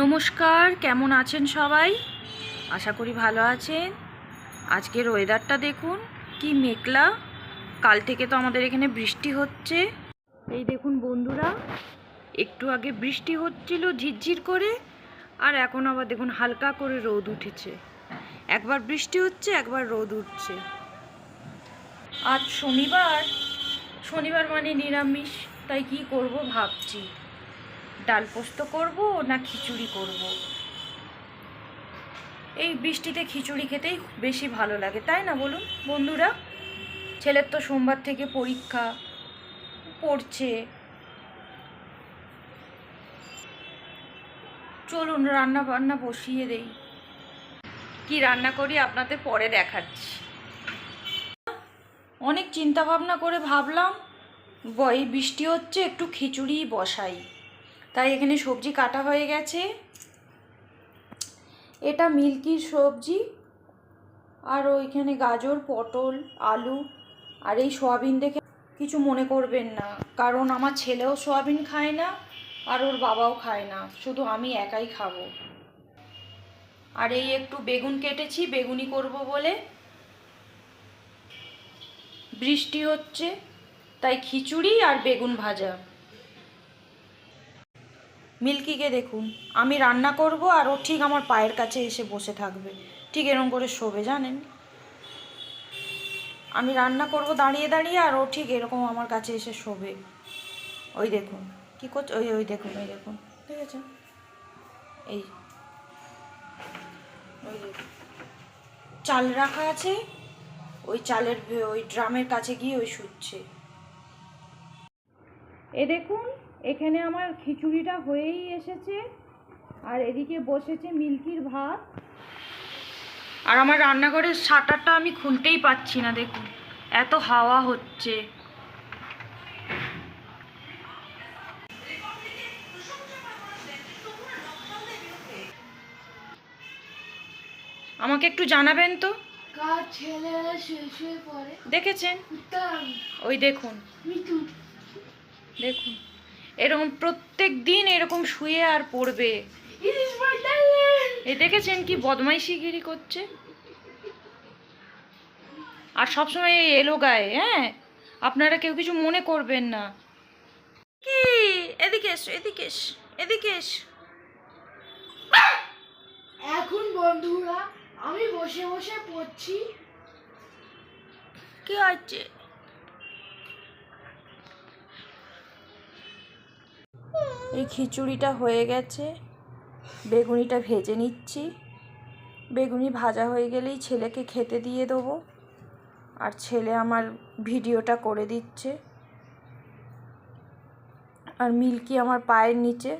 নমস্কার, কেমন আছেন সবাই? আশা করি ভালো আছেন। আজকের ওয়েদারটা দেখুন, কি মেঘলা। কাল থেকে তো আমাদের এখানে বৃষ্টি হচ্ছে। এই দেখুন বন্ধুরা, একটু আগে বৃষ্টি হচ্ছিল ঝিরঝির করে, আর এখন আবার দেখুন হালকা করে রোদ উঠেছে। একবার বৃষ্টি হচ্ছে, একবার রোদ উঠছে। আজ শনিবার। শনিবার মানে নিরামিষ, তাই কি করব ভাবছি। ডাল পোস্ত করব না খিচুড়ি করব? এই বৃষ্টিতে খিচুড়ি খেতেই বেশি ভালো লাগে, তাই না বলুন? বন্ধুরা, ছেলের তো সোমবার থেকে পরীক্ষা, পড়ছে। চলুন রান্না বান্না বসিয়ে দেই। কি রান্না করি আপনাদের পরে দেখাচ্ছি। অনেক চিন্তা ভাবনা করে ভাবলাম, ব- এই বৃষ্টি হচ্ছে, একটু খিচুড়ি বসাই। তাই এখানে সবজি কাটা হয়ে গেছে। এটা মিল্কির সবজি, আর ওইখানে গাজর, পটল, আলু, আর এই সয়াবিন দেখে কিছু মনে করবেন না, কারণ আমার ছেলেও সয়াবিন খায় না, আর ওর বাবাও খায় না, শুধু আমি একাই খাব। আর এই একটু বেগুন কেটেছি বেগুনি করব বলে। বৃষ্টি হচ্ছে, তাই খিচুড়ি আর বেগুন ভাজা। মিল্কিকে দেখুন। আমি রান্না করব আর ও ঠিক আমার পায়ের কাছে এসে বসে থাকবে। ঠিক এরকম করে শোবে, জানেন? আমি রান্না করব দাঁড়িয়ে দাঁড়িয়ে আর ও ঠিক এরকম আমার কাছে এসে শোবে। ওই দেখুন। কী করছে? ওই ওই দেখুন ওই দেখুন। ঠিক আছে? এই ওই চাল রাখা আছে। ওই চালের, ওই ড্রামের কাছে গিয়ে ওই শুচ্ছে। এ দেখুন। এখানে আমার খিচুড়িটা হয়েই এসেছে। আর এদিকে বসেছে মিল্কির ভাত। আর আমার রান্নাঘরের শাটারটা আমি খুলতেই পাচ্ছি না দেখুন। এত হাওয়া হচ্ছে। আমাকে একটু জানাবেন তো? দেখেছেন? ওই দেখুন। দেখুন। এরকম প্রত্যেক দিন এরকম শুয়ে আর পড়বে। এ দেখেছেন কি বদমাইশিগিরি করছে? আর সবসময় এই এলো গায়ে হ্যাঁ? আপনারা কেউ কিছু মনে করবেন না। কি? এদিকে এস এদিকে এস এদিকে এস। এখন বন্ধুরা আমি বসে বসে পড়ছি। কি হচ্ছে? এই খিচুড়িটা হয়ে গেছে। বেগুনিটা ভেজে নিচ্ছি। বেগুনি ভাজা হয়ে গেলেই ছেলেকে খেতে দিয়ে দেবো। আর ছেলে আমার ভিডিওটা করে দিচ্ছে। আর মিল্কি আমার পায়ের নিচে,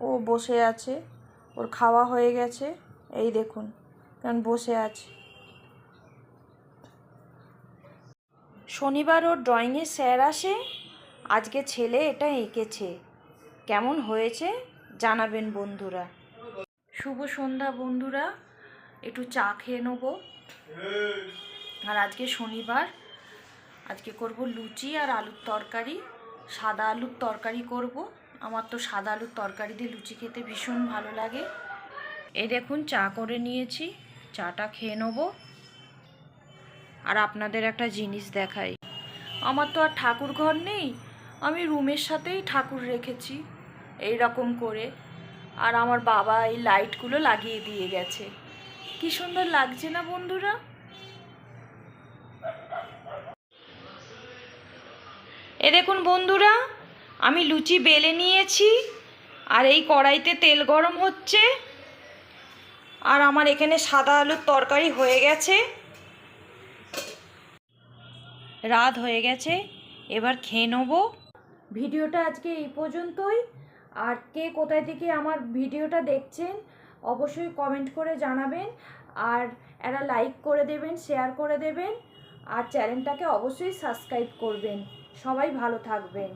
ও বসে আছে। ওর খাওয়া হয়ে গেছে। এই দেখুন কারণ বসে আছে। শনিবার ওর ড্রয়িংয়ে স্যার আসে। আজকে ছেলে এটা এঁকেছে। কেমন হয়েছে জানাবেন বন্ধুরা। শুভ সন্ধ্যা বন্ধুরা, একটু চা খেয়ে নেব। আর আজকে শনিবার, আজকে করব লুচি আর আলুর তরকারি। সাদা আলুর তরকারি করব। আমার তো সাদা আলুর তরকারি দিয়ে লুচি খেতে ভীষণ ভালো লাগে। এই দেখুন, চা করে নিয়েছি, চাটা খেয়ে নেব। আর আপনাদের একটা জিনিস দেখাই। আমার তো আর ঠাকুর ঘর নেই, আমি রুমের সাথেই ঠাকুর রেখেছি। এই রকম করে। আর আমার বাবা এই লাইটগুলো লাগিয়ে দিয়ে গেছে। কি সুন্দর লাগছে না বন্ধুরা? এ দেখুন বন্ধুরা, আমি লুচি বেলে নিয়েছি, আর এই কড়াইতে তেল গরম হচ্ছে, আর আমার এখানে সাদা আলুর তরকারি হয়ে গেছে। রাত হয়ে গেছে, এবার খেয়ে নেব। ভিডিওটা আজকে এই পর্যন্তই। আর কে কোথায় থেকে আমার ভিডিওটা দেখছেন, অবশ্যই কমেন্ট করে জানাবেন। আর এরা লাইক করে দেবেন শেয়ার করে দেবেন। আর চ্যানেলটাকে অবশ্যই সাবস্ক্রাইব করবেন। সবাই ভালো থাকবেন।